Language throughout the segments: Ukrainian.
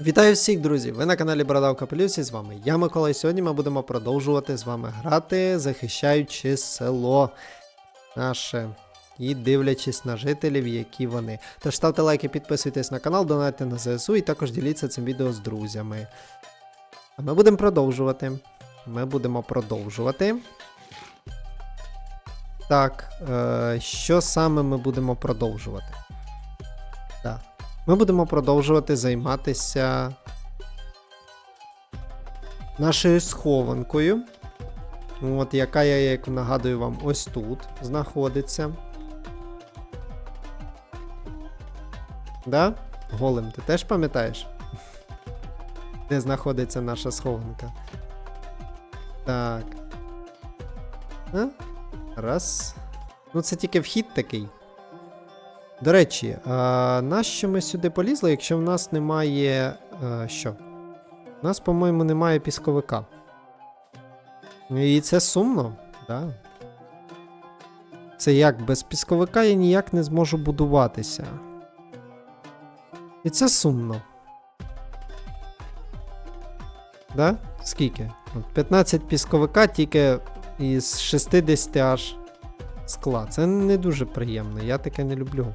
Вітаю всіх, друзі! Ви на каналі Бородавка Плюс і з вами я Микола. І сьогодні ми будемо продовжувати з вами грати, захищаючи село наше і дивлячись на жителів, які вони. Тож ставте лайки, підписуйтесь на канал, донайте на ЗСУ і також діліться цим відео з друзями. А ми будемо продовжувати. Ми будемо продовжувати. Так, е, що саме ми будемо продовжувати? Так. Ми будемо продовжувати займатися нашою схованкою. От, яка я, як нагадую вам, ось тут знаходиться. Да? Голем, ти теж пам'ятаєш? Де знаходиться наша схованка? Так. А? Раз. Ну, це тільки вхід такий. До речі, а нащо ми сюди полізли, якщо в нас немає. А, що? У нас, по-моєму, немає пісковика. І це сумно, да? Це як без пісковика я ніяк не зможу будуватися. І це сумно. Да? Скільки? 15 пісковика тільки із 60 аж скла. Це не дуже приємно, я таке не люблю.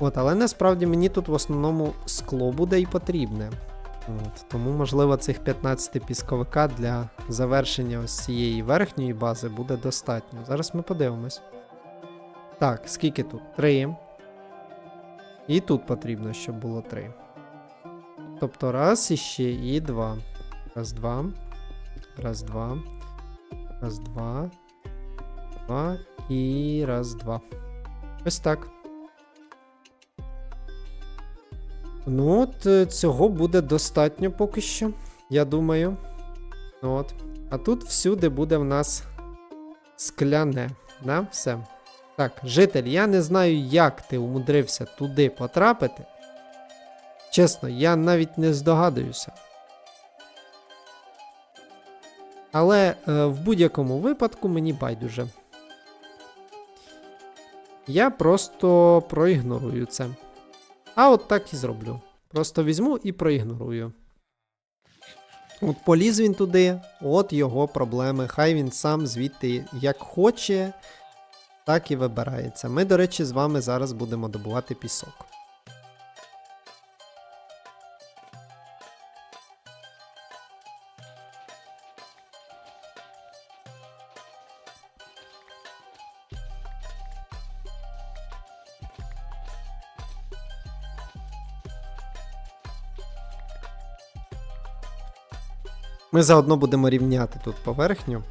От, але насправді мені тут в основному скло буде і потрібне. От, тому, можливо, цих 15 пісковика для завершення ось цієї верхньої бази буде достатньо. Зараз ми подивимось. Так, скільки тут? Три. І тут потрібно, щоб було три. Тобто раз іще і два. Раз, два. Раз, два. Раз, два. Два. І раз, два. Ось так. Ну, от е, цього буде достатньо поки що, я думаю. От. А тут всюди буде в нас скляне. Да? Все. Так, житель, я не знаю, як ти умудрився туди потрапити. Чесно, я навіть не здогадуюся. Але е, в будь-якому випадку мені байдуже. Я просто проігнорую це. А от так і зроблю. Просто візьму і проігнорую. От поліз він туди, от його проблеми. Хай він сам звідти як хоче, так і вибирається. Ми, до речі, з вами зараз будемо добувати пісок. Ми заодно будемо рівняти тут поверхню.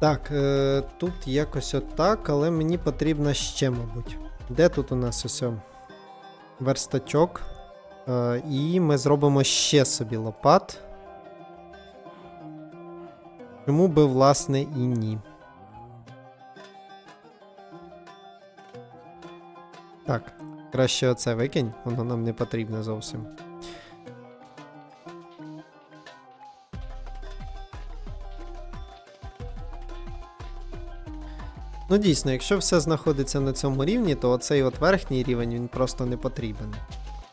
Так, е, тут якось отак, але мені потрібно ще, мабуть. Де тут у нас ось верстачок? Е, і ми зробимо ще собі лопат. Чому би, власне, і ні. Так, краще оце викинь, воно нам не потрібне зовсім. Ну, дійсно, якщо все знаходиться на цьому рівні, то оцей от верхній рівень він просто не потрібен.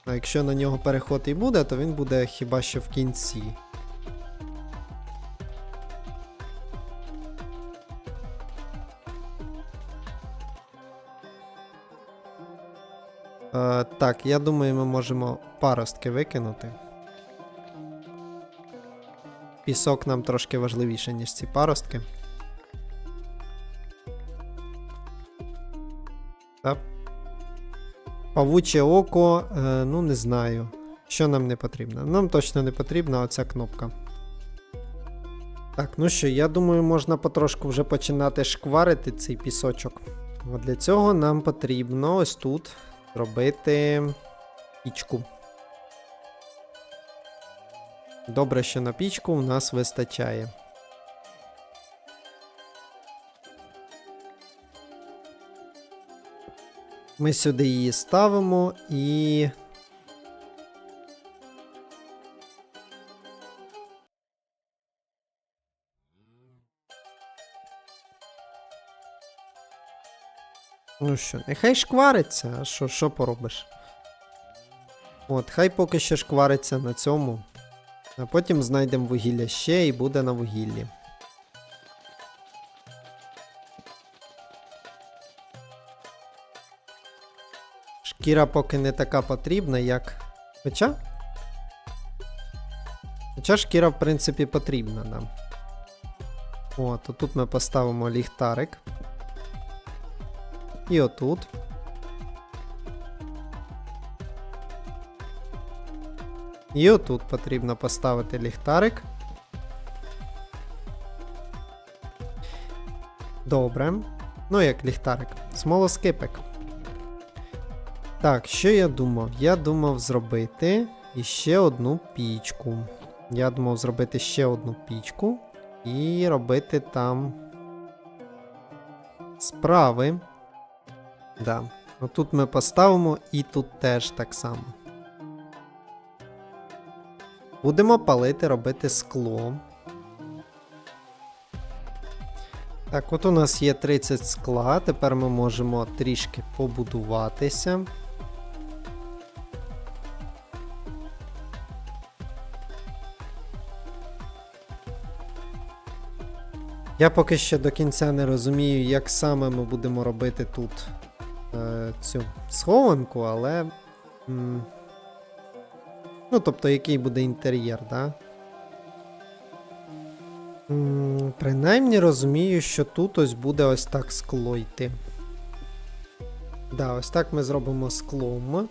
А якщо на нього переход і буде, то він буде хіба що в кінці. Е, так, я думаю, ми можемо паростки викинути. Пісок нам трошки важливіше, ніж ці паростки. Так. Павуче око, е, ну не знаю. Що нам не потрібно? Нам точно не потрібна оця кнопка. Так, ну що, я думаю, можна потрошку вже починати шкварити цей пісочок. Для цього нам потрібно ось тут робити пічку. Добре, що на пічку у нас вистачає. Ми сюди її ставимо і. Ну що, нехай шквариться, а що, що поробиш? От, хай поки що шквариться на цьому. А потім знайдемо вугілля ще і буде на вугіллі. Шкіра поки не така потрібна, як. Хоча? Хоча шкіра, в принципі, потрібна нам. От, тут ми поставимо ліхтарик. І отут. І отут потрібно поставити ліхтарик. Добре. Ну, як ліхтарик. Смолоскипик. Так, що я думав? Я думав зробити іще одну пічку. Я думав зробити ще одну пічку і робити там справи. Да. Отут ми поставимо і тут теж так само. Будемо палити, робити скло. Так, от у нас є 30 скла. Тепер ми можемо трішки побудуватися. Я поки що до кінця не розумію, як саме ми будемо робити тут е, цю схованку, але. М, ну, тобто, який буде інтер'єр, да? М, принаймні розумію, що тут ось буде ось так скло йти. Да, ось так ми зробимо склом.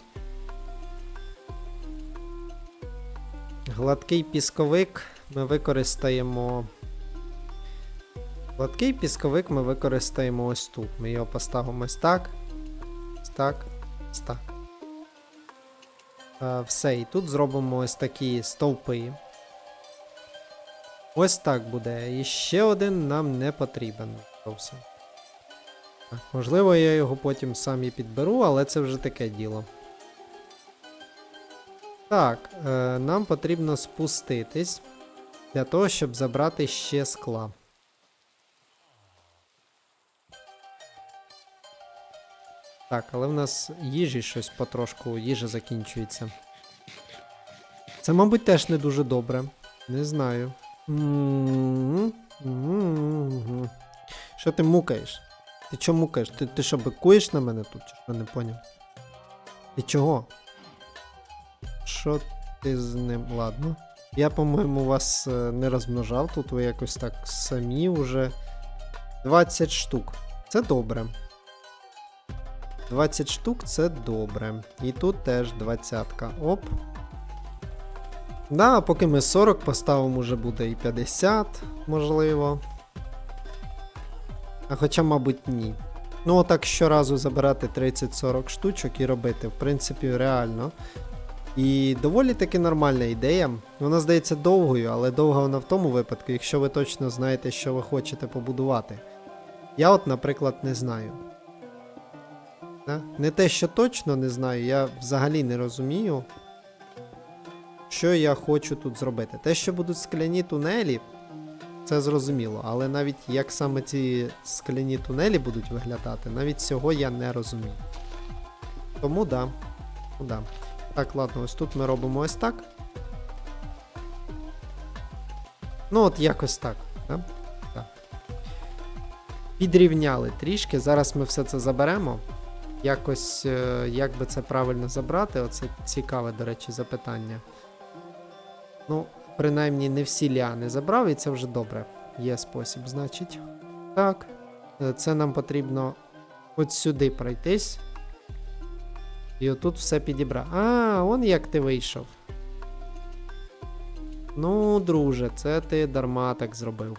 Гладкий пісковик ми використаємо. Гладкий пісковик ми використаємо ось тут. Ми його поставимо ось так. Так. Ось так. Е, все, і тут зробимо ось такі стовпи. Ось так буде. І ще один нам не потрібен. зовсім. Можливо, я його потім сам і підберу, але це вже таке діло. Так, е, нам потрібно спуститись для того, щоб забрати ще скла. Так, але в нас їжі щось потрошку, їжа закінчується. Це, мабуть, теж не дуже добре. Не знаю. Що ти мукаєш? Ти чого мукаєш? Ти, ти що, бикуєш на мене тут? Що не поняв? Ти чого? Що ти з ним? Ладно. Я, по-моєму, вас е, не розмножав, тут ви якось так самі вже. 20 штук. Це добре. 20 штук це добре. І тут теж 20. Оп. Да, поки ми 40 поставимо, вже буде і 50, можливо. А хоча, мабуть, ні. Ну, отак щоразу забирати 30-40 штучок і робити, в принципі, реально. І доволі таки нормальна ідея. Вона здається довгою, але довга вона в тому випадку, якщо ви точно знаєте, що ви хочете побудувати. Я, от, наприклад, не знаю. Да? Не те, що точно не знаю, я взагалі не розумію, що я хочу тут зробити. Те, що будуть скляні тунелі, це зрозуміло, але навіть як саме ці скляні тунелі будуть виглядати, навіть цього я не розумію. Тому да. Ну, да. Так, ладно, ось тут ми робимо ось так. Ну, от якось так. Да? Так. Підрівняли трішки. Зараз ми все це заберемо. Якось, е, як би це правильно забрати, оце цікаве, до речі, запитання. Ну, принаймні, не всі ліани забрав, і це вже добре. Є спосіб, значить. Так. Е, Це нам потрібно от сюди пройтись. І отут все підібрав. А, он як ти вийшов. Ну, друже, це ти дарма так зробив.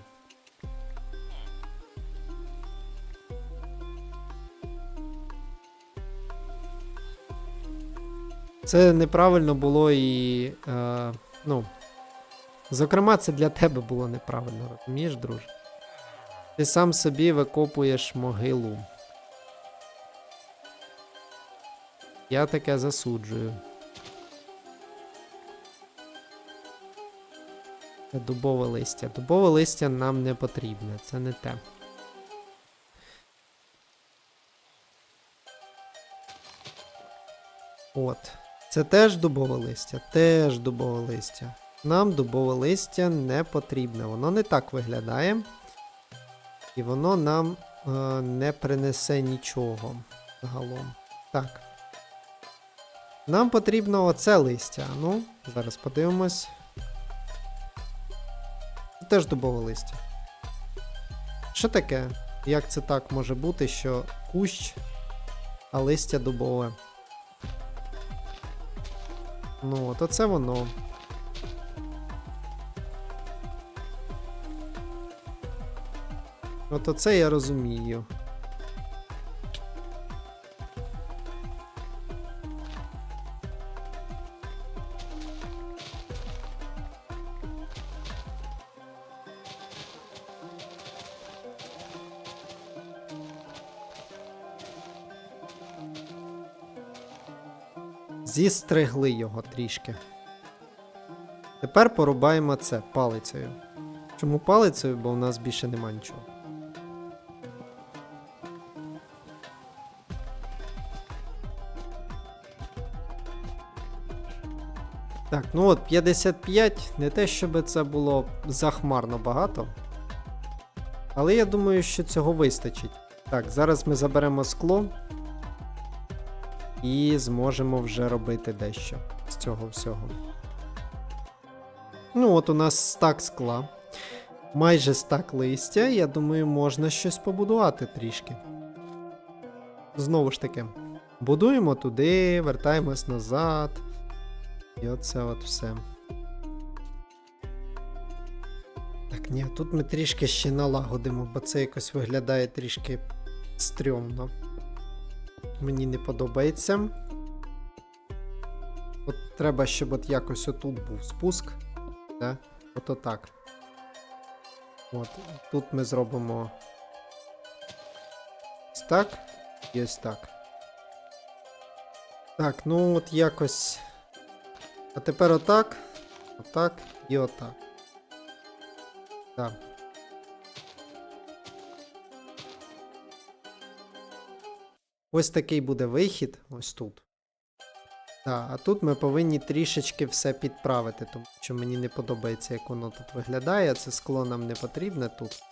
Це неправильно було і. Е, ну. Зокрема, це для тебе було неправильно, розумієш, друже? Ти сам собі викопуєш могилу. Я таке засуджую. Це Дубове листя. Дубове листя нам не потрібне, це не те. От. Це теж дубове листя, теж дубове листя. Нам дубове листя не потрібне. Воно не так виглядає. І воно нам е, не принесе нічого загалом. Так. Нам потрібно оце листя. Ну, зараз подивимось. Це теж дубове листя. Що таке? Як це так може бути, що кущ, а листя дубове? Ну, от оце воно. От оце я розумію. Зістригли його трішки. Тепер порубаємо це палицею. Чому палицею? Бо в нас більше нема нічого. Так, ну от 55, не те, щоб це було захмарно багато. Але я думаю, що цього вистачить. Так, зараз ми заберемо скло і зможемо вже робити дещо з цього всього. Ну, от у нас стак скла. Майже стак листя, я думаю, можна щось побудувати трішки. Знову ж таки, будуємо туди, вертаємось назад. І оце от все. Так, ні, тут ми трішки ще налагодимо, бо це якось виглядає трішки стрьомно. Мені не подобається. От треба, щоб от якось отут був спуск. Да? От отак. От, тут ми зробимо ось так і ось так. Так, ну от якось. А тепер отак, отак і отак. Так. Ось такий буде вихід, ось тут. Так, а тут ми повинні трішечки все підправити, тому що мені не подобається, як воно тут виглядає. Це скло нам не потрібне тут.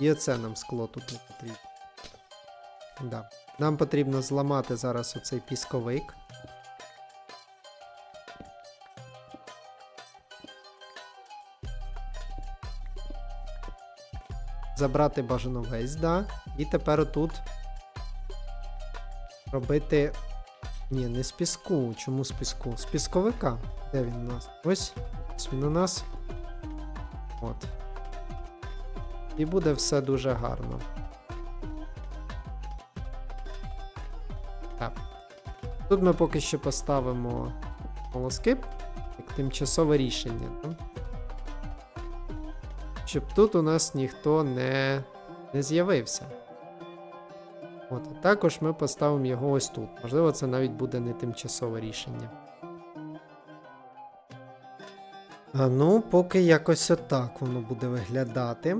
І оце нам скло тут не потрібно. Да. Нам потрібно зламати зараз оцей пісковик. Забрати бажано весь, да. І тепер отут робити. Ні, не з піску. Чому з піску? З пісковика. Де він у нас? Ось. Ось він у нас. От. І буде все дуже гарно. Так. Тут ми поки що поставимо волоски як тимчасове рішення. Да? Щоб тут у нас ніхто не, не з'явився. От, а також ми поставимо його ось тут. Можливо, це навіть буде не тимчасове рішення. А ну, поки якось отак воно буде виглядати.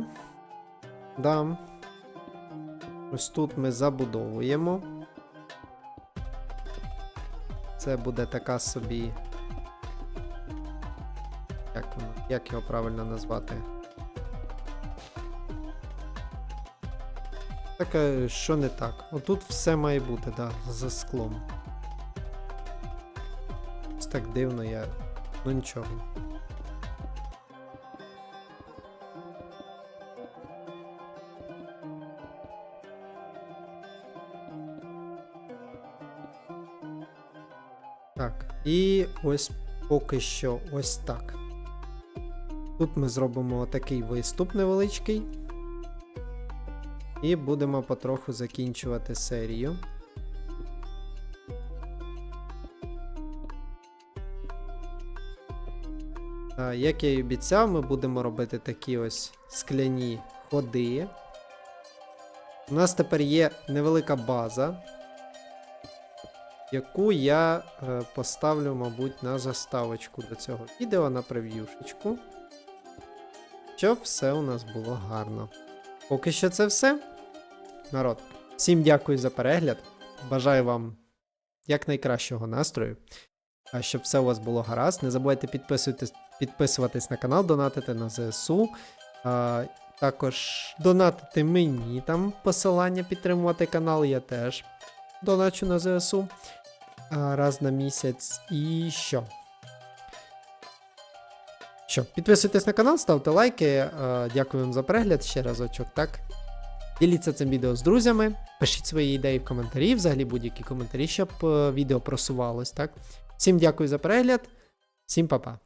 Да. Ось тут ми забудовуємо. Це буде така собі. Як? Як його правильно назвати? Так, а що не так? Отут все має бути, да, за склом. Ось так дивно я. Ну нічого. Так, і ось поки що ось так. Тут ми зробимо такий виступ невеличкий. І будемо потроху закінчувати серію. Як я і обіцяв, ми будемо робити такі ось скляні ходи. У нас тепер є невелика база, яку я е, поставлю, мабуть, на заставочку до цього відео на прев'юшечку. Щоб все у нас було гарно. Поки що це все. Народ. Всім дякую за перегляд. Бажаю вам як найкращого настрою. А щоб все у вас було гаразд. Не забувайте підписуйтесь, підписуватись на канал, донатити на ЗСУ. А, також донатити мені там посилання підтримувати канал, я теж доначу на ЗСУ а, раз на місяць. І що? Що, підписуйтесь на канал, ставте лайки. Е, Дякую вам за перегляд ще разочок, так? Діліться цим відео з друзями, пишіть свої ідеї в коментарі, взагалі будь-які коментарі, щоб е, відео просувалось, так? Всім дякую за перегляд, всім па-па.